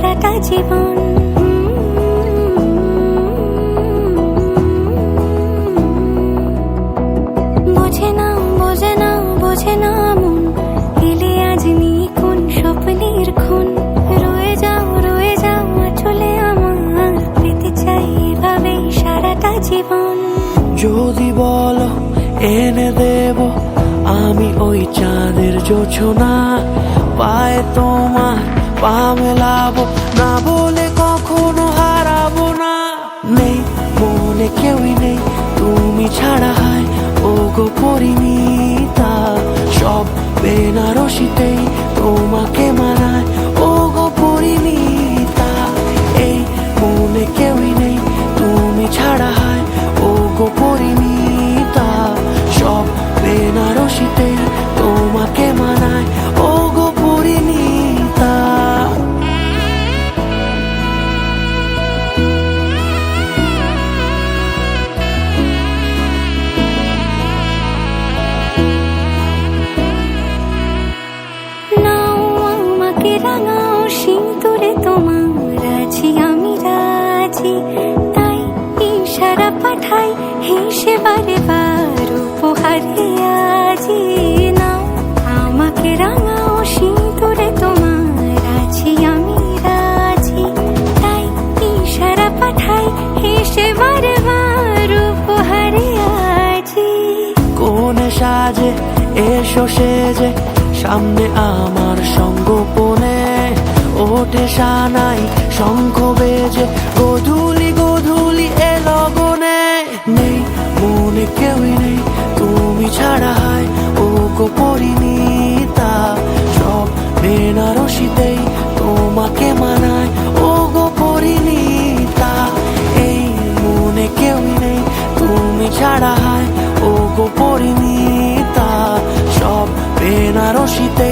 জীবন। বোঝে না বোঝে না বোঝে না মন। এলে আজ নিয়ে কোন স্বপ্নের খুন। রয়ে যাও রয়ে যাও, চলে আমার পেতে চাই এভাবেই সারাটা জীবন। যদি বলো, এনে দেব আমি ওই চাঁদের জোছনা। পায়ে তোমার পা মেলাবো না বলে কখনো হারাবো না। নেই মনে কেউই নেই, তুমি ছাড়া হয় ও গো পরিমিতা। সব বেনারসিতেই তোমাকে মানায় ও গো পরিমিতা। এই মনে কেউই নেই, তুমি ছাড়া আমাকে রাঙাও সিঁদুরে তোমার আছি আমি রাজি। তাই ইশারা পাঠাই হেসে বারে বার উপহারে আজি। নাও আমাকে রাঙাও সিঁদুরে তোমার আছি আমি রাজি। তাই ইশারা পাঠাই হেসে বারে বার উপহারে আজি। কোনে সাজে, এসো সেজে, সামনে আমার সঙ্গোপনে ওঠে সানাই শঙ্খ বেজে গধুলি গধুলি এ লগনে নেই, মনে কেউই নেই, তুমি ছাড়া হয় ও গো পরিণীতা। সব বেনারসিতেই তোমাকে মানায় ও গো পরিণীতা। এই মনে কেউই নেই, তুমি ছাড়া হয় ও গো পরিণীতা। সব বেনারসিতে